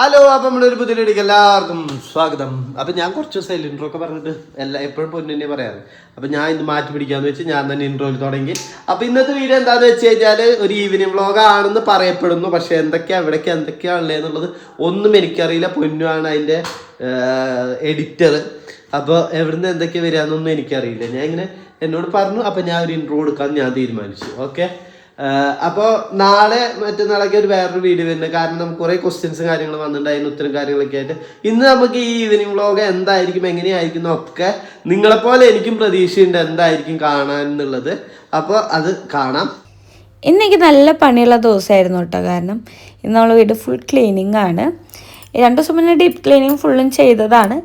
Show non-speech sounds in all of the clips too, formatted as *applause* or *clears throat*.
Hello അപ്പൊ നമ്മളൊരു പുതിയ എല്ലാവർക്കും സ്വാഗതം. അപ്പൊ ഞാൻ കുറച്ച് ദിവസം ഇൻട്രോ ഒക്കെ പറഞ്ഞിട്ട് എല്ലാ എപ്പോഴും പൊന്നു തന്നെ പറയാറ്. അപ്പൊ ഞാൻ ഇന്ന് മാറ്റി പിടിക്കാന്ന് വെച്ച് ഞാൻ തന്നെ ഇൻട്രോയിൽ തുടങ്ങി. അപ്പൊ ഇന്നത്തെ വീഡിയോ എന്താന്ന് വെച്ച് കഴിഞ്ഞാൽ ഒരു ഈവനിങ് വ്ളോഗ് ആണെന്ന് പറയപ്പെടുന്നു. പക്ഷെ എന്തൊക്കെയാ എവിടേക്കാ എന്തൊക്കെയാണല്ലേ എന്നുള്ളത് ഒന്നും എനിക്കറിയില്ല. പൊന്നുമാണ് അതിന്റെ എഡിറ്റർ അപ്പോൾ എവിടുന്ന് എന്തൊക്കെ വരികയെന്നൊന്നും എനിക്കറിയില്ല. ഞാൻ ഇങ്ങനെ എന്നോട് പറഞ്ഞു. അപ്പൊ ഞാൻ ഒരു ഇൻട്രോ കൊടുക്കാൻ ഞാൻ തീരുമാനിച്ചു. ഓക്കെ അപ്പോൾ നാളെ മറ്റന്നാളൊക്കെ ഒരു വേറൊരു വീഡിയോ വരുന്നത് കാരണം നമുക്ക് കുറേ ക്വസ്റ്റ്യൻസും കാര്യങ്ങളും വന്നിട്ടുണ്ട്. അതിന് ഉത്തരം കാര്യങ്ങളൊക്കെ ആയിട്ട്. ഇന്ന് നമുക്ക് ഈ ഈവനിങ് വ്ളോഗ് എന്തായിരിക്കും എങ്ങനെയായിരിക്കും എന്നൊക്കെ നിങ്ങളെപ്പോലെ എനിക്കും പ്രതീക്ഷയുണ്ട് എന്തായിരിക്കും കാണാൻ എന്നുള്ളത്. അപ്പോൾ അത് കാണാം. ഇന്നെനിക്ക് നല്ല പണിയുള്ള ദിവസമായിരുന്നു കേട്ടോ. കാരണം ഇന്ന് നമ്മൾ വീട് ഫുൾ ക്ലീനിങ് ആണ്. രണ്ടു ദിവസം മുന്നേ ഡീപ്പ് ക്ലീനിങ് ഫുള്ളും ചെയ്തതാണ്.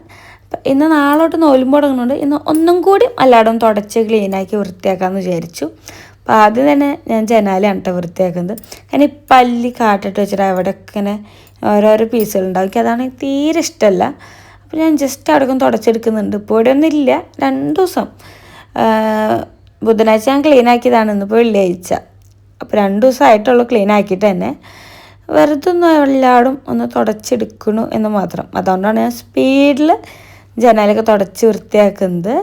ഇന്ന് നാളോട്ട് നോലും തുടങ്ങുന്നുണ്ട്. ഇന്ന് ഒന്നും കൂടി എല്ലായിടും തുടച്ച് ക്ലീനാക്കി വൃത്തിയാക്കാമെന്ന് വിചാരിച്ചു. അപ്പോൾ ആദ്യം തന്നെ ഞാൻ ജനാലയാണ് കേട്ടോ വൃത്തിയാക്കുന്നത്. കാരണം ഈ പല്ലി കാട്ടിട്ട് വെച്ചിട്ട് അവിടെ ഇങ്ങനെ ഓരോരോ പീസുകളുണ്ടാവും എനിക്ക് അതാണെങ്കിൽ തീരെ ഇഷ്ടമല്ല. അപ്പോൾ ഞാൻ ജസ്റ്റ് അവിടെ തുടച്ചെടുക്കുന്നുണ്ട്. ഇപ്പോൾ ഇവിടെ ഒന്നും ഇല്ല. രണ്ട് ദിവസം ബുധനാഴ്ച ഞാൻ ക്ലീൻ ആക്കിയതാണ്. ഇന്നിപ്പോൾ വെള്ളിയാഴ്ച. അപ്പോൾ രണ്ട് ദിവസമായിട്ടുള്ളൂ ക്ലീൻ ആക്കിയിട്ട് തന്നെ. വെറുതെ ഒന്ന് എല്ലാവരും ഒന്ന് തുടച്ചെടുക്കണു എന്ന് മാത്രം. അതുകൊണ്ടാണ് ഞാൻ സ്പീഡിൽ ജനാലൊക്കെ തുടച്ച് വൃത്തിയാക്കുന്നത്.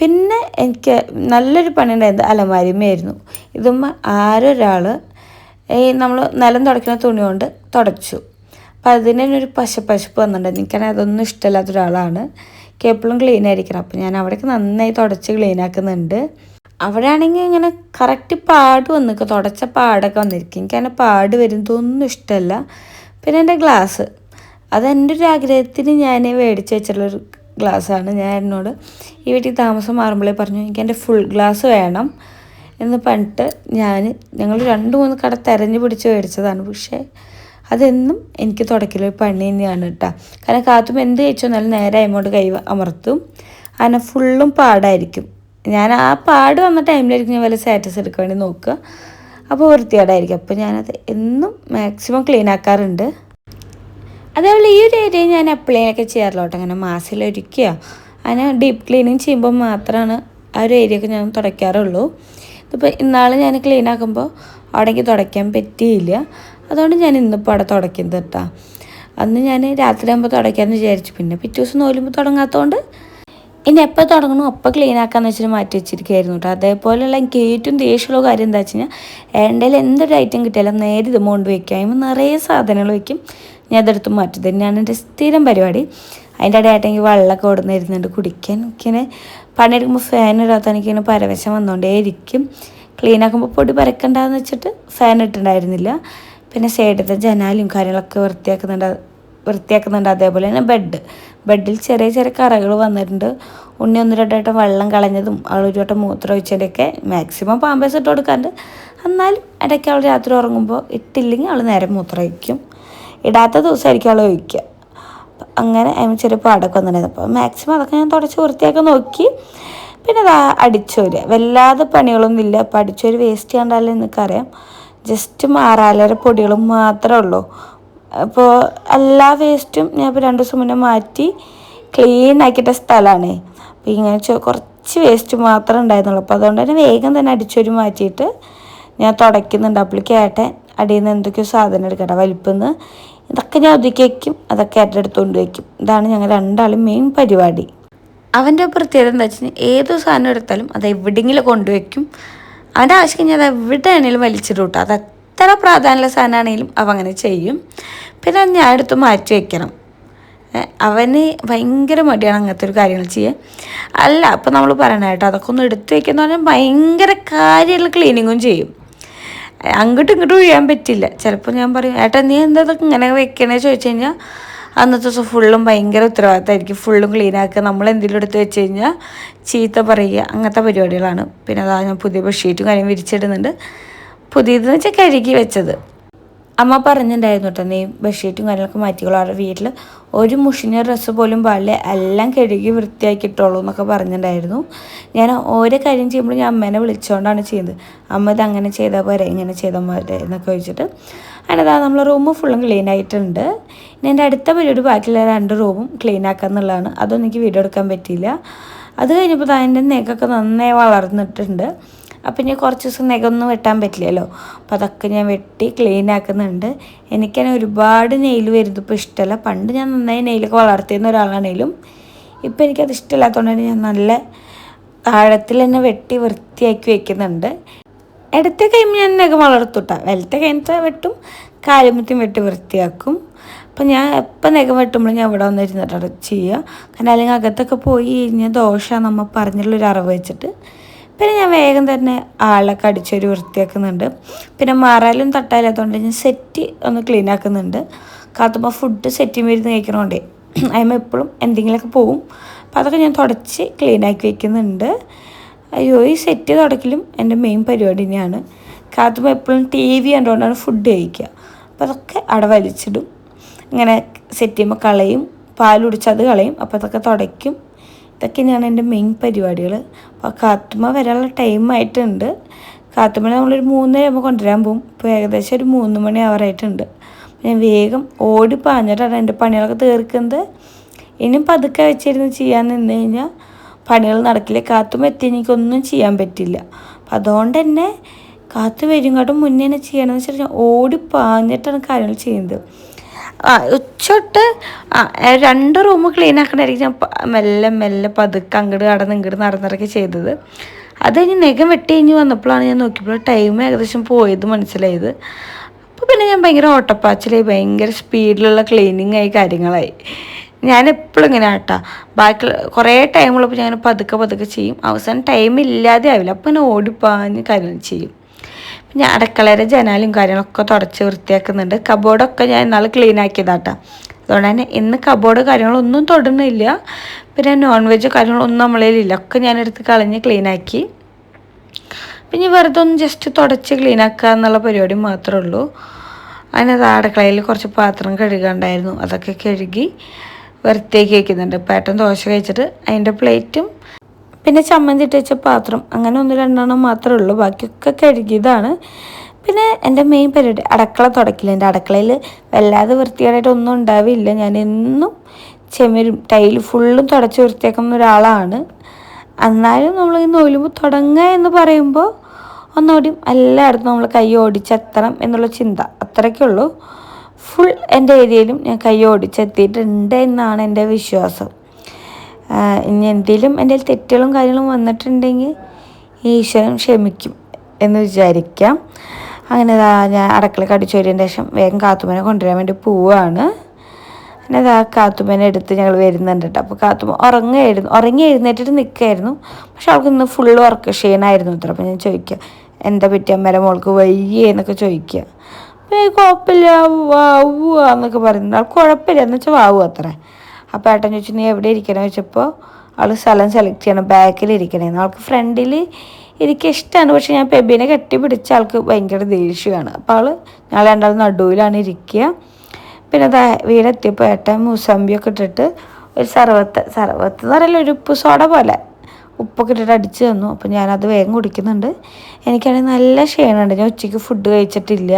പിന്നെ എനിക്ക് നല്ലൊരു പണി ഉണ്ടായത് അലമാരിമയായിരുന്നു. ഇതും ആരൊരാൾ ഈ നമ്മൾ നിലം തുടയ്ക്കുന്ന തുണി കൊണ്ട് തുടച്ചു. അപ്പം അതിന് തന്നെ ഒരു പശപ്പശപ്പ് വന്നിട്ടുണ്ടായിരുന്നു എനിക്കാണെങ്കിൽ അതൊന്നും ഇഷ്ടമില്ലാത്ത ഒരാളാണ്. എപ്പോഴും ക്ലീൻ ആയിരിക്കണം. അപ്പം ഞാൻ അവിടേക്ക് നന്നായി തുടച്ച് ക്ലീൻ ആക്കുന്നുണ്ട്. അവിടെ ആണെങ്കിൽ ഇങ്ങനെ കറക്റ്റ് പാട് വന്നിരിക്കും തുടച്ച പാടൊക്കെ വന്നിരിക്കും. എനിക്കങ്ങനെ പാട് വരുന്നതൊന്നും ഇഷ്ടമല്ല. പിന്നെ എന്റെ ഗ്ലാസ്. അതെന്റെ ഒരു ആഗ്രഹത്തിന് ഞാൻ മേടിച്ച് വെച്ചിട്ടുള്ളൊരു ഗ്ലാസ്സാണ് ഞാൻ എന്നോട് ഈ വീട്ടിൽ താമസം മാറുമ്പോഴേ പറഞ്ഞു എനിക്ക് എന്റെ ഫുൾ ഗ്ലാസ് വേണം എന്ന് പറഞ്ഞിട്ട് ഞാൻ ഞങ്ങൾ രണ്ട് മൂന്ന് കട തെരഞ്ഞു പിടിച്ച് മേടിച്ചതാണ്. പക്ഷേ അതെന്നും എനിക്ക് തുടക്കിലൊരു പണി തന്നെയാണ് കേട്ടോ. കാരണം കാത്തും എന്ത് കഴിച്ചു നല്ല നേരെ അങ്ങോട്ട് കൈ അമർത്തും. അങ്ങനെ ഫുള്ളും പാടായിരിക്കും. ഞാൻ ആ പാട് വന്ന ടൈമിലായിരിക്കും ഞാൻ വല്ല സ്റ്റാറ്റസ് എടുക്കാൻ വേണ്ടി നോക്കുക. അപ്പോൾ വൃത്തികേടായിരിക്കും. അപ്പോൾ ഞാനത് എന്നും മാക്സിമം ക്ലീൻ ആക്കാറുണ്ട്. അതേപോലെ ഈ ഒരു ഏരിയ ഞാൻ എപ്പോഴേലൊക്കെ ചെയ്യാറുള്ളൂ അങ്ങനെ മാസത്തിലൊരിക്കുക അങ്ങനെ ഡീപ്പ് ക്ലീനിങ് ചെയ്യുമ്പോൾ മാത്രമാണ് ആ ഒരു ഏരിയ ഒക്കെ ഞാൻ തുടയ്ക്കാറുള്ളൂ. ഇതിപ്പോൾ ഇന്നാൾ ഞാൻ ക്ലീൻ ആക്കുമ്പോൾ അവിടേക്ക് തുടയ്ക്കാൻ പറ്റിയില്ല. അതുകൊണ്ട് ഞാൻ ഇന്നിപ്പോൾ അവിടെ തുടയ്ക്കുന്നത് കേട്ടോ അന്ന് ഞാൻ രാത്രി ആകുമ്പോൾ തുടയ്ക്കാമെന്ന് വിചാരിച്ചു. പിന്നെ പിറ്റേ ദിവസം നോലുമ്പോൾ തുടങ്ങാത്തതുകൊണ്ട് ഇനി എപ്പോൾ തുടങ്ങണോ അപ്പോൾ ക്ലീൻ ആക്കാന്ന് വെച്ചിട്ട് മാറ്റി വെച്ചിരിക്കുകയായിരുന്നു കേട്ടോ അതേപോലെയുള്ള എനിക്ക് ഏറ്റവും ദേഷ്യമുള്ള കാര്യം എന്താ വെച്ച് കഴിഞ്ഞാൽ എന്റെയിൽ എന്തൊരു ഐറ്റം കിട്ടിയാലും നേരെ ഇത് കൊണ്ട് വയ്ക്കും അതിന് നിറയെ സാധനങ്ങൾ വയ്ക്കും ഞാൻ അതെടുത്ത് മാറ്റും. തന്നെയാണ് എന്റെ സ്ഥിരം പരിപാടി. അതിന്റെ ഇടയായിട്ട് എനിക്ക് വെള്ളമൊക്കെ ഓടുന്ന ഇരുന്നുണ്ട് കുടിക്കാൻ എനിക്കിങ്ങനെ പണിയെടുക്കുമ്പോൾ ഫാൻ ഇടാത്ത എനിക്കിങ്ങനെ പരവശം വന്നുകൊണ്ടേ ഇരിക്കും ക്ലീൻ ആക്കുമ്പോൾ പൊടി പരക്കണ്ടെന്ന് വെച്ചിട്ട് ഫാൻ ഇട്ടുണ്ടായിരുന്നില്ല പിന്നെ സൈഡത്തെ ജനാലും കാര്യങ്ങളൊക്കെ വൃത്തിയാക്കുന്നുണ്ട്. വൃത്തിയാക്കുന്നുണ്ട്. അതേപോലെ തന്നെ ബെഡ് ബെഡിൽ ചെറിയ ചെറിയ കറകൾ വന്നിട്ടുണ്ട്. ഉണ്ണി ഒന്ന് രണ്ടായിട്ട് വെള്ളം കളഞ്ഞതും അവൾ ഒരു വട്ടം മൂത്രം ഒഴിച്ചതിന്റെയൊക്കെ മാക്സിമം പാമ്പേഴ്സ് ഇട്ട് കൊടുക്കാണ്ട് എന്നാലും ഇടയ്ക്ക് അവൾ രാത്രി ഉറങ്ങുമ്പോൾ ഇട്ടില്ലെങ്കിൽ അവൾ നേരെ മൂത്രം ഒഴിക്കും. ഇടാത്ത ദിവസമായിരിക്കും അവൾ ഒഴിക്കുക. അങ്ങനെ അതിന് ചെറിയ പാടൊക്കെ വന്നിട്ടുണ്ടായിരുന്നു അപ്പോൾ മാക്സിമം അതൊക്കെ ഞാൻ തുടച്ച് വൃത്തിയാക്കി നോക്കി. പിന്നെ അതാ അടിച്ചോര്. വല്ലാതെ പണികളൊന്നും ഇല്ല. അപ്പോൾ അടിച്ചോര് വേസ്റ്റ് ചെയ്യാണ്ടല്ലോ എനിക്കറിയാം ജസ്റ്റ് മാറാലര പൊടികളും മാത്രമേ ഉള്ളൂ. അപ്പോൾ എല്ലാ വേസ്റ്റും ഞാൻ ഇപ്പോൾ രണ്ട് ദിവസം മുന്നേ മാറ്റി ക്ലീൻ ആക്കിയിട്ട സ്ഥലമാണ് അപ്പോൾ ഇങ്ങനെ കുറച്ച് വേസ്റ്റ് മാത്രമേ ഉണ്ടായിരുന്നുള്ളൂ. അപ്പോൾ അതുകൊണ്ട് തന്നെ വേഗം തന്നെ അടിച്ചൊരു മാറ്റിയിട്ട് ഞാൻ തുടയ്ക്കുന്നുണ്ട്. അപ്പോൾ കേട്ടെ അടിയിൽ നിന്ന് എന്തൊക്കെയോ സാധനം എടുക്കട്ടെ വലിപ്പന്ന്. ഇതൊക്കെ ഞാൻ ഒതുക്കി വയ്ക്കും അതൊക്കെ ഏട്ടൻ എടുത്തുകൊണ്ട് വയ്ക്കും ഇതാണ് ഞങ്ങൾ രണ്ടാളും മെയിൻ പരിപാടി. അവന്റെ പ്രത്യേകത എന്താ വെച്ചാൽ ഏത് സാധനം എടുത്താലും അത് എവിടെയെങ്കിലും കൊണ്ടുവയ്ക്കും അവന്റെ ആവശ്യം കഴിഞ്ഞാൽ അത് എവിടെയാണെങ്കിലും വലിച്ചിട്ട് കേട്ടോ അത് എത്ര പ്രാധാന്യമുള്ള സാധനമാണെങ്കിലും അവ അങ്ങനെ ചെയ്യും. പിന്നെ ഞാൻ എടുത്ത് മാറ്റി വയ്ക്കണം അവന് ഭയങ്കര മടിയാണ് അങ്ങനത്തെ ഒരു കാര്യങ്ങൾ ചെയ്യാൻ. അല്ല അപ്പം നമ്മൾ പറയണ കേട്ടോ അതൊക്കെ ഒന്ന് എടുത്ത് വെക്കുന്ന പറഞ്ഞാൽ ഭയങ്കര കാര്യമുള്ള ക്ലീനിങ്ങും ചെയ്യും. അങ്ങോട്ടും ഇങ്ങോട്ടും ഒഴിയാൻ പറ്റില്ല. ചിലപ്പോൾ ഞാൻ പറയും ഏട്ടാ നീ എന്താ ഇങ്ങനെ വെക്കണേ? ചോദിച്ചു കഴിഞ്ഞാൽ അന്നത്തെ ദിവസം ഫുള്ളും ഭയങ്കര ഉത്തരവാദിത്തമായിരിക്കും. ഫുള്ളും ക്ലീൻ ആക്കുക. നമ്മൾ എന്തെങ്കിലും എടുത്ത് വെച്ച് കഴിഞ്ഞാൽ ചീത്ത പറയുക. അങ്ങനത്തെ പരിപാടികളാണ്. പിന്നെ അതാ ഞാൻ പുതിയ ബെഡ്ഷീറ്റും കാര്യം വിരിച്ചിടുന്നുണ്ട്. പുതിയതെന്ന് വെച്ചാൽ കഴുകി വെച്ചത്. അമ്മ പറഞ്ഞിട്ടുണ്ടായിരുന്നു കേട്ടോ നീ ബെഡ്ഷീറ്റും കാര്യങ്ങളൊക്കെ മാറ്റിക്കോളൂ. അവരുടെ വീട്ടിൽ ഒരു മുഷിഞ്ഞ ഡ്രസ്സ് പോലും പാടില്ല. എല്ലാം കഴുകി വൃത്തിയാക്കിയിട്ടുള്ളൂ എന്നൊക്കെ പറഞ്ഞിട്ടുണ്ടായിരുന്നു ഞാൻ ഓരോ കാര്യം ചെയ്യുമ്പോൾ ഞാൻ അമ്മേനെ വിളിച്ചുകൊണ്ടാണ് ചെയ്യുന്നത്. അമ്മ ഇത് അങ്ങനെ ചെയ്താൽ പോരെ ഇങ്ങനെ ചെയ്താൽ പോരെ എന്നൊക്കെ ചോദിച്ചിട്ട്. അതിനാ നമ്മൾ റൂം ഫുള്ളും ക്ലീൻ ആയിട്ടുണ്ട്. ഇനി എന്റെ അടുത്ത പരിപാടി ബാക്കിയുള്ള രണ്ട് റൂമും ക്ലീൻ ആക്കുക എന്നുള്ളതാണ്. അതൊന്നും എനിക്ക് വീഡിയോ എടുക്കാൻ പറ്റിയില്ല. അത് കഴിഞ്ഞപ്പോൾ അതിന്റെ നെക്കൊക്കെ നന്നായി വളർന്നിട്ടുണ്ട്. അപ്പം ഇനി കുറച്ച് ദിവസം നഖമൊന്നും വെട്ടാൻ പറ്റില്ലല്ലോ. അപ്പോൾ അതൊക്കെ ഞാൻ വെട്ടി ക്ലീൻ ആക്കുന്നുണ്ട്. എനിക്കങ്ങനെ ഒരുപാട് നെയിൽ വരുന്നത് ഇപ്പോൾ ഇഷ്ടമല്ല പണ്ട് ഞാൻ നന്നായി നെയിലൊക്കെ വളർത്തിയിരുന്ന ഒരാളാണേലും ഇപ്പം എനിക്കത് ഇഷ്ടമില്ലാത്തതുകൊണ്ട് ഞാൻ നല്ല ആഴത്തിൽ തന്നെ വെട്ടി വൃത്തിയാക്കി വെക്കുന്നുണ്ട്. ഇടത്തെ കൈമ ഞാൻ നഖം വളർത്തുട്ടാ വലത്തെ കൈമത്തെ വെട്ടും? കാലുമുത്തും വെട്ടി വൃത്തിയാക്കും. അപ്പം ഞാൻ എപ്പം നഖം വെട്ടുമ്പോൾ ഞാൻ ഇവിടെ വന്നിരുന്നിട്ടാണ് ചെയ്യുക. കാരണം അല്ലെങ്കിൽ അകത്തൊക്കെ പോയി കഴിഞ്ഞാൽ ദോഷമാണ് നമ്മൾ പറഞ്ഞുള്ളൊരു അറിവ് വെച്ചിട്ട് പിന്നെ ഞാൻ വേഗം തന്നെ ആളൊക്കെ അടിച്ചൊരു വൃത്തിയാക്കുന്നുണ്ട്. പിന്നെ മാറാലും തട്ടാലാത്തതുകൊണ്ട് ഞാൻ സെറ്റ് ഒന്ന് ക്ലീൻ ആക്കുന്നുണ്ട്. കാത്തുമ്പോൾ ഫുഡ് സെറ്റ് മരുന്ന് കഴിക്കണോണ്ടേ. *clears throat* അതിമ്മ എപ്പോഴും എന്തെങ്കിലുമൊക്കെ പോവും. അപ്പോൾ അതൊക്കെ ഞാൻ തുടച്ച് ക്ലീൻ ആക്കി വെക്കുന്നുണ്ട്. അയ്യോ ഈ സെറ്റ് തുടക്കലും എന്റെ മെയിൻ പരിപാടി തന്നെയാണ്. കാത്തുമ്പോൾ എപ്പോഴും ടി വി കണ്ടുകൊണ്ടാണ് ഫുഡ് കഴിക്കുക. അപ്പോൾ അതൊക്കെ അവിടെ വലിച്ചിടും. ഇങ്ങനെ സെറ്റ് ചെയ്യുമ്പോൾ കളയും. പാൽ കുടിച്ചത് കളയും. അപ്പോൾ അതൊക്കെ തുടയ്ക്കും. ഇതൊക്കെയാണ് എന്റെ മെയിൻ പരിപാടികൾ അപ്പോൾ കാത്തുമ്മ വരാനുള്ള ടൈം ആയിട്ടുണ്ട്. കാത്തുമ്മ നമ്മളൊരു മൂന്നര ആകുമ്പോൾ കൊണ്ടുവരാൻ പോകും ഇപ്പോൾ ഏകദേശം ഒരു മൂന്ന് മണി ആവറായിട്ടുണ്ട് ഞാൻ വേഗം ഓടി പാഞ്ഞിട്ടാണ് എന്റെ പണികളൊക്കെ തീർക്കുന്നത്. ഇനിയും പതുക്കെ വെച്ചിരുന്ന് ചെയ്യാൻ നിന്ന് കഴിഞ്ഞാൽ പണികൾ നടക്കില്ല. കാത്തും എത്തി എനിക്കൊന്നും ചെയ്യാൻ പറ്റില്ല. അപ്പം അതുകൊണ്ട് തന്നെ കാത്തു വരും. കാട്ടും മുന്നേ തന്നെ ചെയ്യണമെന്ന് ഞാൻ ഓടി പാഞ്ഞിട്ടാണ് കാര്യങ്ങൾ ചെയ്യുന്നത്. ഉച്ചൊട്ട് ആ രണ്ട് റൂം ക്ലീൻ ആക്കണമായിരിക്കും ഞാൻ മെല്ലെ മെല്ലെ പതുക്കെ അങ്ങോട്ട് കടന്ന് ഇങ്ങോട്ട് നടന്നിറക്കി ചെയ്തത്. അത് കഴിഞ്ഞ് നെഗം വെട്ടി കഴിഞ്ഞ് വന്നപ്പോഴാണ് ഞാൻ നോക്കിയപ്പോൾ ടൈം ഏകദേശം പോയത് മനസ്സിലായത്. അപ്പോൾ പിന്നെ ഞാൻ ഭയങ്കര ഓട്ടപ്പാച്ചിലായി ഭയങ്കര സ്പീഡിലുള്ള ക്ലീനിങ് ആയി കാര്യങ്ങളായി. ഞാൻ എപ്പോഴും ഇങ്ങനെ ആട്ടാ. ബാക്കി കുറേ ടൈമുള്ളപ്പോൾ ഞാൻ പതുക്കെ പതുക്കെ ചെയ്യും. അവസാനം ടൈം ഇല്ലാതെ ആവില്ല. അപ്പോൾ ഞാൻ ഓടിപ്പാഞ്ഞ് കാര്യങ്ങൾ ചെയ്യും. പിന്നെ അടുക്കളയുടെ ജനാലും കാര്യങ്ങളൊക്കെ തുടച്ച് വൃത്തിയാക്കുന്നുണ്ട്. കബോർഡൊക്കെ ഞാൻ ഇന്നാൾ ക്ലീൻ ആക്കിയതാട്ടാ. അതുകൊണ്ട് തന്നെ ഇന്ന് കബോർഡ് കാര്യങ്ങളൊന്നും തൊടുന്നില്ല. പിന്നെ നോൺ വെജ് കാര്യങ്ങളൊന്നും നമ്മളതിലില്ല ഒക്കെ ഞാനെടുത്ത് കളഞ്ഞ് ക്ലീൻ ആക്കി. പിന്നെ വെറുതെ ഒന്ന് ജസ്റ്റ് തുടച്ച് ക്ലീൻ ആക്കുക എന്നുള്ള പരിപാടി മാത്രമേ ഉള്ളൂ. അതിനത് അടുക്കളയിൽ കുറച്ച് പാത്രം കഴുകാണ്ടായിരുന്നു. അതൊക്കെ കഴുകി വൃത്തിയാക്കി വയ്ക്കുന്നുണ്ട് പേട്ടൻ ദോശ കഴിച്ചിട്ട് അതിന്റെ പ്ലേറ്റും പിന്നെ ചമ്മന്തി ഇട്ട് വെച്ച പാത്രം. അങ്ങനെ ഒന്ന് രണ്ടെണ്ണം മാത്രമേ ഉള്ളൂ. ബാക്കിയൊക്കെ കഴുകിയതാണ്. പിന്നെ എന്റെ മെയിൻ പരിപാടി അടക്കള തുടക്കില്ല എന്റെ അടക്കളയിൽ വല്ലാതെ വൃത്തികേടായിട്ട് ഒന്നും ഉണ്ടാവില്ല. ഞാൻ എന്നും ചെമരും ടൈൽ ഫുള്ളും തുടച്ച് വൃത്തിയാക്കുന്ന ഒരാളാണ്. എന്നാലും നമ്മൾ ഈ നൂലുമ്പോൾ തുടങ്ങുക എന്ന് പറയുമ്പോൾ ഒന്നുകൂടി എല്ലായിടത്തും നമ്മൾ കൈ ഓടിച്ചെത്തണം എന്നുള്ള ചിന്ത. അത്രയ്ക്കേ ഉള്ളൂ. ഫുൾ എന്റെ ഏരിയയിലും ഞാൻ കൈ ഓടിച്ചെത്തിയിട്ടുണ്ട് എന്നാണ് എന്റെ വിശ്വാസം. ഇനി എന്തെങ്കിലും എന്റെ തെറ്റുകളും കാര്യങ്ങളും വന്നിട്ടുണ്ടെങ്കിൽ ഈശ്വരൻ ക്ഷമിക്കും എന്ന് വിചാരിക്കാം. അങ്ങനെ ഞാൻ കടിച്ചു കടിച്ചോരിയതിന് ശേഷം വേഗം കാത്തുമ്മനെ കൊണ്ടുവരാൻ വേണ്ടി പോവുകയാണ് പിന്നെ ആ കാത്തുമ്മനെ എടുത്ത് ഞങ്ങൾ വരുന്നുണ്ട് കേട്ടോ. അപ്പോൾ കാത്തുമ്മ ഉറങ്ങായിരുന്നു ഉറങ്ങി എഴുന്നേറ്റിട്ട് നിൽക്കായിരുന്നു. പക്ഷെ അവൾക്ക് ഇന്ന് ഫുള്ള് വർക്ക് ക്ഷീണമായിരുന്നു അത്ര. അപ്പോൾ ഞാൻ ചോദിക്കുക എന്താ പറ്റിയ അമ്മേരെ മോൾക്ക് വയ്യേ? എന്നൊക്കെ ചോദിക്കുക. അപ്പോൾ "ഏയ് കുഴപ്പമില്ല വാവുക എന്നൊക്കെ പറയുന്നുണ്ട്. അവൾക്ക് കുഴപ്പമില്ല എന്ന് വെച്ചാൽ വാവു അത്രേ. അപ്പോൾ ഏട്ടൻ ചോദിച്ചു നീ എവിടെ ഇരിക്കണമെന്ന് വെച്ചപ്പോൾ ആൾ സ്ഥലം സെലക്ട് ചെയ്യണം ബാക്കിൽ ഇരിക്കണേന്ന് ആൾക്ക് ഫ്രണ്ടിൽ എനിക്ക് ഇഷ്ടമാണ് പക്ഷെ ഞാൻ പെബിനെ കെട്ടിപ്പിടിച്ച ആൾക്ക് ഭയങ്കര ദേഷ്യമാണ്. അപ്പോൾ ആൾ ഞങ്ങൾ രണ്ടാളും നടുവിലാണ് ഇരിക്കുക പിന്നെ അതാ വീടെത്തിയപ്പോൾ ഏട്ടൻ മൂസമ്പിയൊക്കെ ഇട്ടിട്ട് ഒരു സർവത്ത് സർവത്ത് എന്ന് പറയല ഒരു ഉപ്പ് സോഡ പോലെ ഉപ്പൊക്കെ ഇട്ടിട്ട് അടിച്ച് തന്നു. അപ്പോൾ ഞാനത് വേഗം കുടിക്കുന്നുണ്ട്. എനിക്കാണെങ്കിൽ നല്ല ക്ഷീണമുണ്ട്. ഞാൻ ഉച്ചയ്ക്ക് ഫുഡ് കഴിച്ചിട്ടില്ല.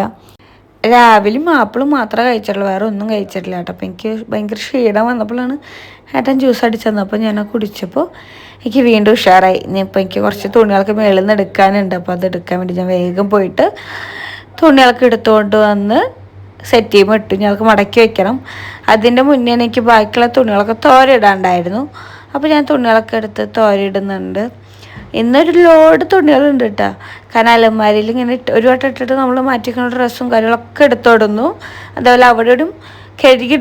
രാവിലെയും ആപ്പിളും മാത്രമേ കഴിച്ചിട്ടുള്ളൂ. വേറെ ഒന്നും കഴിച്ചിട്ടില്ല കേട്ടോ. അപ്പോൾ എനിക്ക് ഭയങ്കര ക്ഷീണം വന്നപ്പോഴാണ് ഏട്ടൻ ജ്യൂസ് അടിച്ചു തന്നപ്പോൾ ഞാൻ കുടിച്ചപ്പോൾ എനിക്ക് വീണ്ടും ഉഷാറായി. ഇനിയിപ്പോൾ എനിക്ക് കുറച്ച് തുണികളൊക്കെ മേളിൽ നിന്ന് എടുക്കാനുണ്ട്. അപ്പോൾ അത് എടുക്കാൻ വേണ്ടി ഞാൻ വേഗം പോയിട്ട് തുണികളൊക്കെ എടുത്തുകൊണ്ട് വന്ന് സെറ്റ് ചെയ്യുമ്പോൾ ഇട്ടു. ഞങ്ങൾക്ക് മടക്കി വെക്കണം. അതിന്റെ മുന്നേ എനിക്ക് ബാക്കിയുള്ള തുണികളൊക്കെ തോരയിടാണ്ടായിരുന്നു. അപ്പോൾ ഞാൻ തുണികളൊക്കെ എടുത്ത് തോരയിടുന്നുണ്ട്. ഇന്നൊരു ലോഡ് തുണികളുണ്ട് കേട്ടോ കാരണം അലമാരിയിൽ ഇങ്ങനെ ഒരു വട്ടം ഇട്ടിട്ട് നമ്മൾ മാറ്റിക്കുന്ന ഡ്രസ്സും കാര്യങ്ങളൊക്കെ എടുത്തോടുന്നു. അതേപോലെ അവിടെയും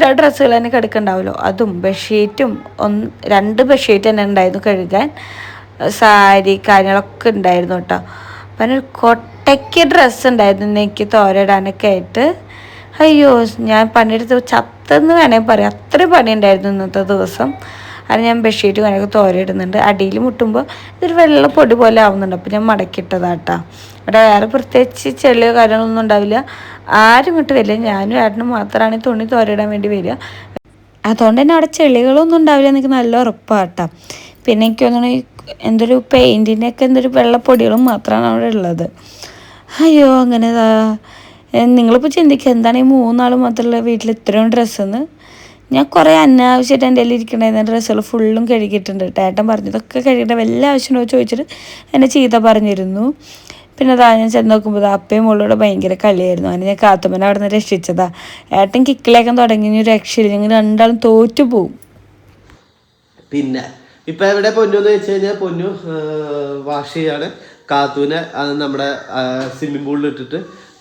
ആ ഡ്രസ്സുകൾ തന്നെ കിടക്കുന്നുണ്ടാവുമല്ലോ അതും ബെഡ്ഷീറ്റും ഒന്ന് രണ്ട് ബെഡ്ഷീറ്റ് തന്നെ ഉണ്ടായിരുന്നു കഴുകാൻ. സാരി കാര്യങ്ങളൊക്കെ ഉണ്ടായിരുന്നു കേട്ടോ അപ്പം ഒരു കൊട്ടയ്ക്ക് ഡ്രസ്സ് ഉണ്ടായിരുന്നു എനിക്ക് തോരയിടാനൊക്കെ ആയിട്ട്. അയ്യോ ഞാൻ പണിയെടുത്ത് ചത്തെന്ന് വേണമെങ്കിൽ പറയാം. അത്രയും പണി ഉണ്ടായിരുന്നു ഇന്നത്തെ ദിവസം. അത് ഞാൻ ബെഡ്ഷീറ്റ് കണക്ക് തോരയിടുന്നുണ്ട്. അടിയിൽ മുട്ടുമ്പോൾ ഇതൊരു വെള്ള പൊടി പോലെ ആവുന്നുണ്ട്. അപ്പോൾ ഞാൻ മടക്കിയിട്ടതാട്ടാ. ഇവിടെ വേറെ പ്രത്യേകിച്ച് ചെളിയോ കാര്യങ്ങളൊന്നും ഉണ്ടാവില്ല. ആരും ഇട്ട് വരില്ല. ഞാനും ഏട്ടനും മാത്രമാണ് ഈ തുണി തോരയിടാൻ വേണ്ടി വരിക. അതുകൊണ്ട് തന്നെ അവിടെ ചെളികളൊന്നും ഉണ്ടാവില്ല എനിക്ക് നല്ല ഉറപ്പാട്ടാ. പിന്നെ എനിക്ക് തോന്നുന്നു എന്തൊരു പെയിന്റിന്റെയൊക്കെ എന്തൊരു വെള്ളപ്പൊടികളും മാത്രമാണ് അവിടെ ഉള്ളത്. അയ്യോ അങ്ങനെ നിങ്ങളിപ്പോൾ ചിന്തിക്കുക എന്താണ് ഈ മൂന്നാൾ മാത്രമുള്ള വീട്ടിൽ ഇത്രയും ഡ്രസ്സെന്ന് ഞാൻ കുറേ അനാവശ്യമായിട്ട് എന്റെ കയ്യിൽ എന്റെ ഡ്രസ്സുകൾ ഫുള്ളും കഴുകിയിട്ടുണ്ട് ഏട്ടൻ പറഞ്ഞു ഇതൊക്കെ കഴുകിയിട്ട് വല്ല ആവശ്യമുണ്ടോ ചോദിച്ചിട്ട് എന്നെ ചീത്ത പറഞ്ഞിരുന്നു. പിന്നെ അതാ ഞാൻ ചെന്ന് നോക്കുമ്പോൾ അപ്പയും മോളോട് ഭയങ്കര കളിയായിരുന്നു. അങ്ങനെ ഞാൻ കാത്തുമ്മനെ അവിടെ നിന്ന് രക്ഷിച്ചതാ. ഏട്ടൻ കിക്കിലേക്കാൻ തുടങ്ങി ഒരു രക്ഷയില്ല. ഞങ്ങൾ രണ്ടാളും തോറ്റു പോവും. പിന്നെ ഇപ്പൊ എവിടെ പൊന്നു എന്ന് വെച്ച് കഴിഞ്ഞാൽ പൊന്നു വാഷ് ചെയ്യാണ്. കാത്തൂനെ നമ്മുടെ സ്വിമ്മിംഗ് പൂളിൽ ഇട്ടിട്ട്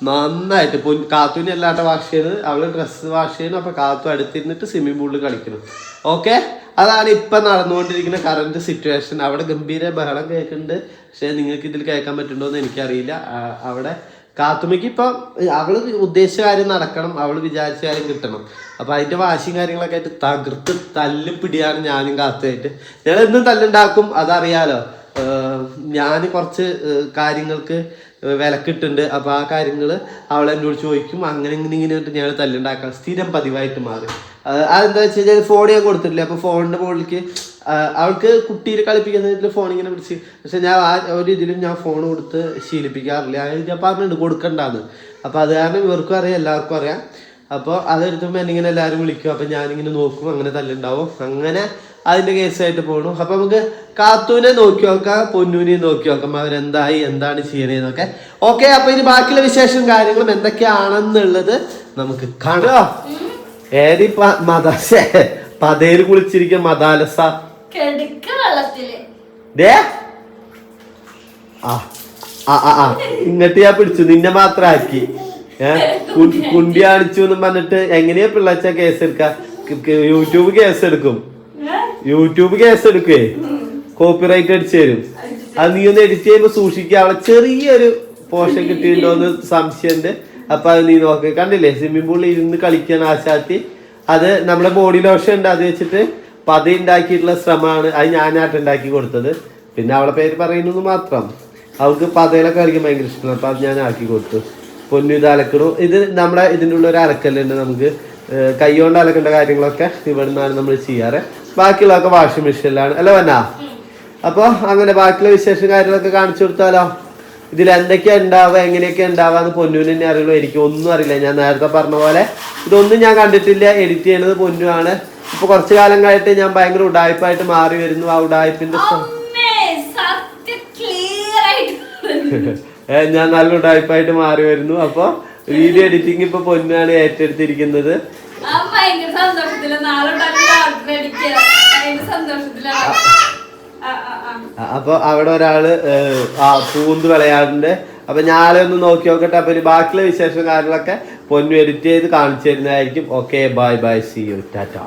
നന്നായിട്ട് ഇപ്പൊ കാത്തുവിനെ അല്ലാണ്ട് വാഷ് ചെയ്ത് അവൾ ഡ്രസ്സ് വാഷ് ചെയ്യുന്നു. അപ്പൊ കാത്തു അടുത്തിരുന്നിട്ട് സ്വിമ്മിംഗ് പൂളിൽ കളിക്കുന്നു. ഓക്കെ അതാണ് ഇപ്പൊ നടന്നുകൊണ്ടിരിക്കുന്ന കറണ്ട് സിറ്റുവേഷൻ അവിടെ ഗംഭീര ബഹളം കേൾക്കുന്നുണ്ട്. പക്ഷെ നിങ്ങൾക്ക് ഇതിൽ കേൾക്കാൻ പറ്റുന്നുണ്ടോ എന്ന് എനിക്കറിയില്ല അവിടെ കാത്തുമ്മയ്ക്ക് ഇപ്പം അവൾ ഉദ്ദേശിച്ച കാര്യം നടക്കണം. അവൾ വിചാരിച്ച കാര്യം കിട്ടണം. അപ്പൊ അതിന്റെ വാശിയും കാര്യങ്ങളൊക്കെ ആയിട്ട് തകർത്ത് തല്ലും പിടിയാണ് ഞാനും കാത്തുമായിട്ട്. ഞങ്ങൾ എന്നും തല്ലുണ്ടാക്കും അതറിയാലോ. ഞാൻ കുറച്ച് കാര്യങ്ങൾക്ക് വിലക്കിട്ടുണ്ട്. അപ്പോൾ ആ കാര്യങ്ങൾ അവൾ എന്നോട് ചോദിക്കും. അങ്ങനെ ഇങ്ങനെ ഇങ്ങനെ ഞങ്ങൾ തല്ലുണ്ടാക്കാം സ്ഥിരം പതിവായിട്ട് മാറി. അതെന്താ വെച്ച് കഴിഞ്ഞാൽ ഫോൺ ഞാൻ കൊടുത്തിട്ടില്ല. അപ്പോൾ ഫോണിന്റെ മുകളിലേക്ക് അവൾക്ക് കുട്ടിയിൽ കളിപ്പിക്കുന്ന ഫോൺ ഇങ്ങനെ പിടിച്ച് പക്ഷെ ഞാൻ ആ ഒരു ഇതിലും ഞാൻ ഫോൺ കൊടുത്ത് ശീലിപ്പിക്കാറില്ല. അത് ഞാൻ പറഞ്ഞിട്ടുണ്ട് കൊടുക്കണ്ടാന്ന്. അപ്പോൾ അത് കാരണം ഇവർക്കും അറിയാം എല്ലാവർക്കും അറിയാം. അപ്പോൾ അതെടുത്തുമ്പോൾ എന്നിങ്ങനെ എല്ലാവരും വിളിക്കും. അപ്പോൾ ഞാനിങ്ങനെ നോക്കും അങ്ങനെ തല്ലുണ്ടാവും. അങ്ങനെ അതിന്റെ കേസായിട്ട് പോകണു അപ്പം നമുക്ക് കാത്തൂനെ നോക്കി നോക്കാം പൊന്നൂനെ നോക്കി നോക്കാം. അവരെന്തായി എന്താണ് ചെയ്യണേന്നൊക്കെ. ഓക്കെ അപ്പോൾ ഇനി ബാക്കിയുള്ള വിശേഷം കാര്യങ്ങളും എന്തൊക്കെയാണെന്നുള്ളത് നമുക്ക് കാണാം. ഏതി മദാശേ പതയിൽ കുളിച്ചിരിക്കും മദാലസ. ഇങ്ങട്ട് ആ ആ ആ ആ. ഇങ്ങോട്ട് ഞാൻ പിടിച്ചു നിന്നെ മാത്രം ആക്കി ഏ കു- കുണ്ടി കാണിച്ചു എന്നും പറഞ്ഞിട്ട് എങ്ങനെയാ പിള്ളച്ച കേസ് എടുക്ക യൂട്യൂബ് കേസ് എടുക്കും യൂട്യൂബ് കേസ് എടുക്കേ കോപ്പിറൈറ്റ് അടിച്ചു തരും. അത് നീ ഒന്ന് എഡിറ്റ് ചെയ്യുമ്പോൾ സൂക്ഷിക്കുക ചെറിയൊരു പോഷൻ കിട്ടിയിട്ടുണ്ടോന്ന് സംശയമുണ്ട്. അപ്പൊ അത് നീ നോക്ക്. കണ്ടില്ലേ? സ്വിമ്മിംഗ് പൂളിൽ ഇരുന്ന് കളിക്കാൻ ആശാത്തി അത് നമ്മുടെ ബോഡി ലോഷൻ ഉണ്ട്. അത് വെച്ചിട്ട് പതി ഉണ്ടാക്കിയിട്ടുള്ള ശ്രമമാണ്. അത് ഞാനായിട്ട് ഉണ്ടാക്കി കൊടുത്തത്. പിന്നെ അവളെ പേര് പറയുന്നത് മാത്രം. അവൾക്ക് പതയിലൊക്കെ കളിക്കാൻ ഭയങ്കര ഇഷ്ടമാണ്. അപ്പൊ അത് ഞാൻ ആക്കി കൊടുത്തു. പൊന്നു ഇത് അലക്കണു. ഇത് നമ്മുടെ ഇതിന്റെ ഉള്ള ഒരു അലക്കല്ലുണ്ട് നമുക്ക്. കൈ കൊണ്ട് അലക്കേണ്ട കാര്യങ്ങളൊക്കെ ഇവിടെ നിന്നാണ് നമ്മൾ ചെയ്യാറ്. ബാക്കിയുള്ളതൊക്കെ വാഷിംഗ് മെഷീനിലാണ് അല്ല വന്നാ? അപ്പോൾ അങ്ങനെ ബാക്കിയുള്ള വിശേഷം കാര്യങ്ങളൊക്കെ കാണിച്ചു കൊടുത്താലോ? ഇതിൽ എന്തൊക്കെയാ ഉണ്ടാവുക എങ്ങനെയൊക്കെ ഉണ്ടാവുക എന്ന് പൊന്നുവിന് തന്നെ അറിയുള്ളൂ. എനിക്ക് ഒന്നും അറിയില്ല. ഞാൻ നേരത്തെ പറഞ്ഞ പോലെ ഇതൊന്നും ഞാൻ കണ്ടിട്ടില്ല. എഡിറ്റ് ചെയ്യണത് പൊന്നുവാണ്. ഇപ്പൊ കുറച്ചു കാലം കഴിഞ്ഞിട്ട് ഞാൻ ഭയങ്കര ഉടായ്പായിട്ട് മാറി വരുന്നു. ആ ഉടായ്പിന്റെ *laughs* ഞാൻ നല്ല ഉടായ്പായിട്ട് മാറി വരുന്നു. അപ്പൊ വീഡിയോ എഡിറ്റിംഗ് ഇപ്പൊ പൊന്നാണ് ഏറ്റെടുത്തിരിക്കുന്നത്. അപ്പൊ അവിടെ ഒരാൾ ആ പൂന്ത് വിളയാടിന്റെ അപ്പൊ ഞാനൊന്ന് ഒന്ന് നോക്കി നോക്കട്ടെ. അപ്പൊ ഇനി ബാക്കിയുള്ള വിശേഷം കാര്യങ്ങളൊക്കെ പൊന്നു എഡിറ്റ് ചെയ്ത് കാണിച്ചു തരുന്നതായിരിക്കും. Okay bye bye see you. Tata.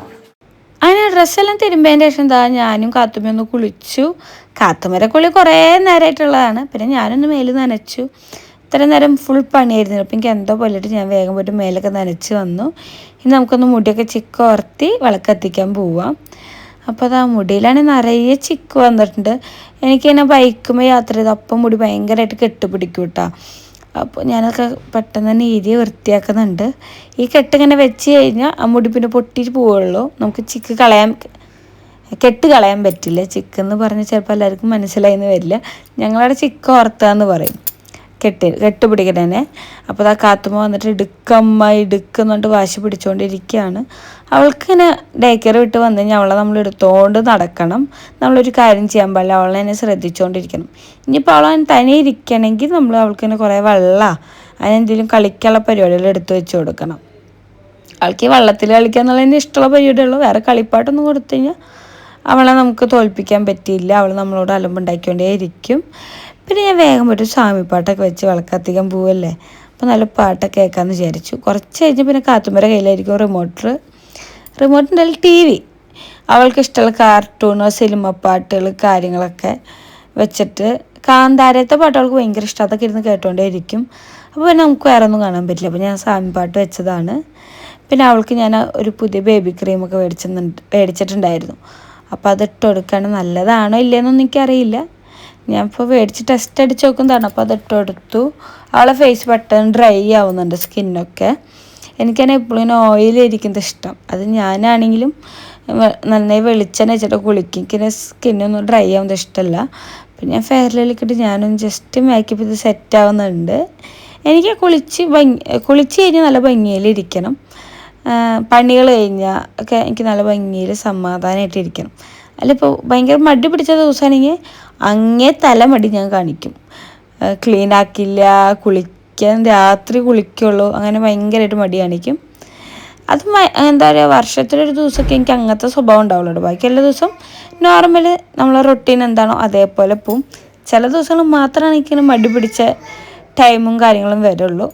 അങ്ങനെ ഡ്രസ്സെല്ലാം തിരുമ്പതിന്റെ ശേഷം എന്താ ഞാനും കാത്തുമ്മ ഒന്ന് കുളിച്ചു. കാത്തുമ്മരെ കുളി കുറേ നേരമായിട്ടുള്ളതാണ് പിന്നെ ഞാനൊന്ന് മേൽ നനച്ചു. ഇത്ര നേരം ഫുൾ പണിയായിരുന്നു. അപ്പം എനിക്ക് എന്തോ പോലിട്ട് ഞാൻ വേഗം പോയിട്ട് മേലൊക്കെ നനച്ച് വന്നു. ഇനി നമുക്കൊന്ന് മുടിയൊക്കെ ചിക്ക് ഓർത്തി വിളക്കത്തിക്കാൻ പോവാം. അപ്പോൾ അത് ആ മുടിയിലാണെങ്കിൽ നിറയെ ചിക്ക് വന്നിട്ടുണ്ട്. എനിക്കിങ്ങനെ ബൈക്കുമ്പോൾ യാത്ര ചെയ്ത് അപ്പം മുടി ഭയങ്കരമായിട്ട് കെട്ടുപിടിക്കും കേട്ടോ അപ്പോൾ ഞാനൊക്കെ പെട്ടെന്ന് തന്നെ ഏരിയ വൃത്തിയാക്കുന്നുണ്ട്. ഈ കെട്ടിങ്ങനെ വെച്ച് കഴിഞ്ഞാൽ ആ മുടി പിന്നെ പൊട്ടിയിട്ട് പോവുള്ളൂ. നമുക്ക് ചിക്ക് കളയാൻ കെട്ട് കളയാൻ പറ്റില്ല. ചിക്ക് എന്ന് പറഞ്ഞാൽ ചിലപ്പോൾ എല്ലാവർക്കും മനസ്സിലായി എന്ന് വരില്ല. ഞങ്ങളവിടെ ചിക്ക് ഓർത്താന്ന് പറയും. കെട്ടി കെട്ടുപിടിക്കണേനെ. അപ്പോൾ ആ കാത്തുമ്മ വന്നിട്ട് ഇടുക്കമ്മ ഇടുക്കെന്ന് പറഞ്ഞിട്ട് വാശി പിടിച്ചുകൊണ്ടിരിക്കുകയാണ് അവൾക്ക് ഇങ്ങനെ ഡേ കെയർ വിട്ട് വന്നു കഴിഞ്ഞാൽ അവളെ നമ്മൾ എടുത്തോണ്ട് നടക്കണം. നമ്മളൊരു കാര്യം ചെയ്യാൻ പാടില്ല അവളെ തന്നെ ശ്രദ്ധിച്ചുകൊണ്ടിരിക്കണം ഇനിയിപ്പോൾ അവളെ തനിയെ ഇരിക്കണമെങ്കിൽ നമ്മൾ അവൾക്ക് ഇങ്ങനെ കുറേ വെള്ളം അതിനെന്തെങ്കിലും കളിക്കാനുള്ള പരിപാടികൾ എടുത്തു വെച്ച് കൊടുക്കണം. അവൾക്ക് ഈ വള്ളത്തിൽ കളിക്കുക എന്നുള്ളതിന് ഇഷ്ടമുള്ള പരിപാടിയുള്ളൂ വേറെ കളിപ്പാട്ടൊന്നും കൊടുത്തു കഴിഞ്ഞാൽ അവളെ നമുക്ക് തോൽപ്പിക്കാൻ പറ്റിയില്ല. അവൾ നമ്മളോട് അലമ്പുണ്ടാക്കിക്കൊണ്ടേ ഇരിക്കും പിന്നെ ഞാൻ വേഗം പോയിട്ട് സ്വാമിപ്പാട്ടൊക്കെ വെച്ച് വിളക്കത്തിക്കാൻ പോവല്ലേ. അപ്പോൾ നല്ല പാട്ടൊക്കെ കേൾക്കാമെന്ന് വിചാരിച്ചു. കുറച്ച് കഴിഞ്ഞ് പിന്നെ കാത്തുമ്പര കയ്യിലായിരിക്കും റിമോട്ടർ റിമോട്ടിന്റെ ടി വി അവൾക്ക് ഇഷ്ടമുള്ള കാർട്ടൂണോ സിനിമ പാട്ടുകൾ കാര്യങ്ങളൊക്കെ വെച്ചിട്ട് കാന്താരത്തെ പാട്ട് അവൾക്ക് ഭയങ്കര ഇഷ്ടം. അതൊക്കെ ഇരുന്ന് കേട്ടോണ്ടേ ഇരിക്കും അപ്പോൾ പിന്നെ നമുക്ക് വേറെ ഒന്നും കാണാൻ പറ്റില്ല. അപ്പോൾ ഞാൻ സ്വാമി പാട്ട് വെച്ചതാണ്. പിന്നെ അവൾക്ക് ഞാൻ ഒരു പുതിയ ബേബി ക്രീമൊക്കെ മേടിച്ചിട്ടുണ്ട് മേടിച്ചിട്ടുണ്ടായിരുന്നു. അപ്പോൾ അത് ഇട്ട് കൊടുക്കുകയാണ് നല്ലതാണോ ഇല്ലയെന്നൊന്നും എനിക്കറിയില്ല. ഞാൻ ഇപ്പോൾ മേടിച്ച് ടെസ്റ്റ് അടിച്ച് നോക്കുന്നതാണ്. അപ്പോൾ അത് ഇട്ട് കൊടുത്തു. അവളെ ഫേസ് പെട്ടെന്ന് ഡ്രൈ ആവുന്നുണ്ട് സ്കിന്നൊക്കെ എനിക്കാണ് എപ്പോഴും ഇങ്ങനെ ഓയിൽ ഇരിക്കുന്നത് ഇഷ്ടം. അത് ഞാനാണെങ്കിലും നന്നായി വെളിച്ചെണ്ണ വെച്ചിട്ട് കുളിക്കും. എനിക്കിങ്ങനെ സ്കിന്നൊന്നും ഡ്രൈ ആവുന്നത് ഇഷ്ടമല്ല പിന്നെ ഞാൻ ഫെയർലിക്കിട്ട് ഞാനൊന്ന് ജസ്റ്റ് മേക്കപ്പ് ഇത് സെറ്റ് ആവുന്നുണ്ട്. എനിക്ക് കുളിച്ച് ഭംഗി കുളിച്ച് കഴിഞ്ഞാൽ നല്ല ഭംഗിയിലിരിക്കണം പണികൾ കഴിഞ്ഞാൽ ഒക്കെ എനിക്ക് നല്ല ഭംഗിയിൽ സമാധാനമായിട്ടിരിക്കണം അല്ലിപ്പോൾ ഭയങ്കര മടി പിടിച്ച ദിവസമാണെങ്കിൽ അങ്ങേ തലമടി ഞാൻ കാണിക്കും. ക്ലീൻ ആക്കില്ല കുളിക്കാൻ രാത്രി കുളിക്കുള്ളൂ അങ്ങനെ ഭയങ്കരമായിട്ട് മടി കാണിക്കും. അത് എന്താ പറയുക വർഷത്തിലൊരു ദിവസമൊക്കെ എനിക്ക് അങ്ങനത്തെ സ്വഭാവം ഉണ്ടാവുള്ളൂ ബാക്കി എല്ലാ ദിവസവും നോർമൽ നമ്മളെ റൊട്ടീൻ എന്താണോ അതേപോലെ പോവും. ചില ദിവസങ്ങൾ മാത്രമാണ് എനിക്കിങ്ങനെ മടി പിടിച്ച ടൈമും കാര്യങ്ങളും വരുള്ളൂ.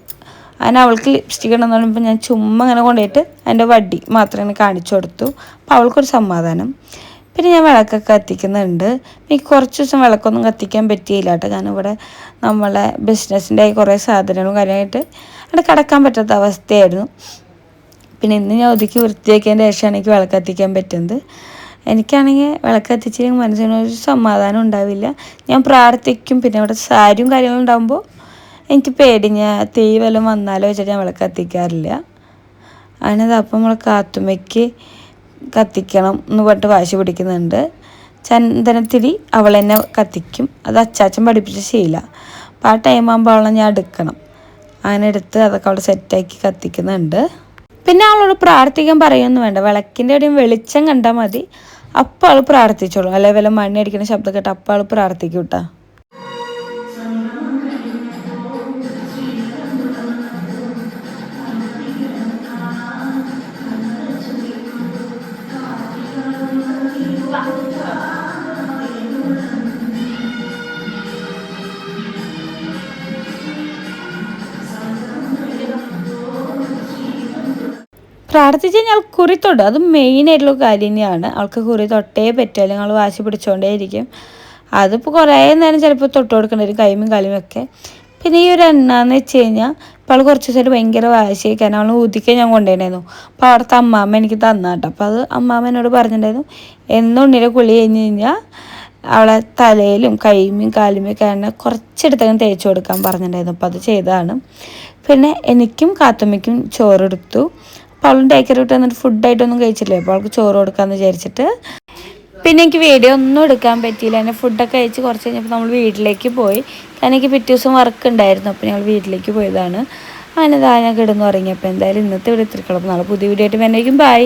അതിന് അവൾക്ക് ലിപ്സ്റ്റിക് എന്ന് പറയുമ്പോൾ ഞാൻ ചുമ്മാ അങ്ങനെ കൊണ്ടുപോയിട്ട് അതിന്റെ വടി മാത്രമേ കാണിച്ചു കൊടുത്തു. അപ്പോൾ അവൾക്കൊരു സമാധാനം. പിന്നെ ഞാൻ വിളക്കൊക്കെ കത്തിക്കുന്നുണ്ട്. എനിക്ക് കുറച്ച് ദിവസം വിളക്കൊന്നും കത്തിക്കാൻ പറ്റിയില്ല കേട്ടോ. കാരണം ഇവിടെ നമ്മളെ ബിസിനസ്സിന്റെ കുറേ സാധനങ്ങളും കാര്യമായിട്ട് അവിടെ കിടക്കാൻ പറ്റാത്ത അവസ്ഥയായിരുന്നു. പിന്നെ ഇന്ന് ഞാൻ ഒതുക്കി വൃത്തിയാക്കിയതിന്റെ ശേഷമാണ് എനിക്ക് വിളക്ക് കത്തിക്കാൻ പറ്റുന്നത്. എനിക്കാണെങ്കിൽ വിളക്ക് കത്തിച്ചില്ലെങ്കിൽ മനസ്സിനൊരു സമാധാനം ഉണ്ടാവില്ല. ഞാൻ പ്രാർത്ഥിക്കും. പിന്നെ ഇവിടെ സാരിയും കാര്യങ്ങളും ഉണ്ടാകുമ്പോൾ എനിക്ക് പേടി. ഞാൻ തീ വല്ലതും വന്നാലോ വെച്ചിട്ട് ഞാൻ വിളക്ക് കത്തിക്കാറില്ല. അതിനത് അപ്പം നമ്മൾ കാത്തുമ്മയ്ക്ക് കത്തിക്കണം എന്ന് പറഞ്ഞിട്ട് വാശി പിടിക്കുന്നുണ്ട്. ചന്ദനത്തിരി അവൾ തന്നെ കത്തിക്കും. അത് അച്ചാച്ചൻ പഠിപ്പിച്ച ശീല. അപ്പോൾ ആ ടൈം ആകുമ്പോൾ അവളെ ഞാൻ എടുക്കണം. അങ്ങനെ എടുത്ത് അതൊക്കെ അവിടെ സെറ്റാക്കി കത്തിക്കുന്നുണ്ട്. പിന്നെ അവളോട് പ്രാർത്ഥിക്കാൻ പറയുമെന്ന് വേണ്ട. വിളക്കിന്റെ അടിയും വെളിച്ചം കണ്ടാൽ മതി. അപ്പോൾ അവൾ പ്രാർത്ഥിച്ചോളൂ. അല്ലെ വല്ല മണ്ണി അടിക്കുന്ന ശബ്ദം കേട്ട് അപ്പോൾ അവൾ പ്രാർത്ഥിക്കും പ്രാർത്ഥിച്ച് കഴിഞ്ഞാൽ കുറി തൊട്ട് അത് മെയിൻ ആയിട്ടുള്ള കാര്യം തന്നെയാണ്. അവൾക്ക് കുറി തൊട്ടേ പറ്റുമല്ലോ ഞങ്ങൾ വാശി പിടിച്ചോണ്ടേ ഇരിക്കും അതിപ്പോൾ കുറേ നേരം ചിലപ്പോൾ തൊട്ട് കൊടുക്കേണ്ടി വരും. കൈമും കാലുമൊക്കെ പിന്നെ ഈ ഒരു എണ്ണാന്ന് വെച്ച് കഴിഞ്ഞാൽ ഇപ്പോൾ അവൾ കുറച്ച് ദിവസമായിട്ട് ഭയങ്കര വാശി കാരണം അവൾ ഊതിക്കാൻ ഞാൻ കൊണ്ടുപോയിട്ടുണ്ടായിരുന്നു അപ്പോൾ അവിടുത്തെ അമ്മാമ്മ എനിക്ക് തന്നാട്ടോ അപ്പോൾ അത് അമ്മാമ്മ എന്നോട് പറഞ്ഞിട്ടുണ്ടായിരുന്നു. എന്നും ഉണ്ണിയുടെ കുളി കഴിഞ്ഞ് കഴിഞ്ഞാൽ അവളെ തലയിലും കൈമയും കാലുമയും ഒക്കെ എണ്ണ കുറച്ചെടുത്തങ്ങ് തേച്ച് കൊടുക്കാൻ പറഞ്ഞിട്ടുണ്ടായിരുന്നു. അപ്പോൾ അത് ചെയ്തതാണ്. പിന്നെ എനിക്കും കാത്തമ്മയ്ക്കും ചോറെടുത്തു അപ്പോൾ അവളും ടേക്കർ വിട്ട് വന്നിട്ട് ഫുഡായിട്ടൊന്നും കഴിച്ചില്ലേ. അപ്പോൾ അവൾക്ക് ചോറ് കൊടുക്കാമെന്ന് വിചാരിച്ചിട്ട്. പിന്നെ എനിക്ക് വീഡിയോ ഒന്നും എടുക്കാൻ പറ്റിയില്ല. എന്റെ ഫുഡൊക്കെ കഴിച്ച് കുറച്ച് കഴിഞ്ഞപ്പോൾ നമ്മൾ വീട്ടിലേക്ക് പോയി. കാരണം എനിക്ക് പിറ്റേ ദിവസം വർക്ക് ഉണ്ടായിരുന്നു. അപ്പോൾ ഞങ്ങൾ വീട്ടിലേക്ക് പോയതാണ്. അങ്ങനെ ഇതാ ഞാൻ കിടന്നു ഉറങ്ങിയപ്പോൾ എന്തായാലും ഇന്നത്തെ ഇവിടെ ഇത്തിരിക്കുള്ളൂ അപ്പോൾ നാളെ പുതിയ വീഡിയോ ആയിട്ട് വരുന്നേക്കും ബൈ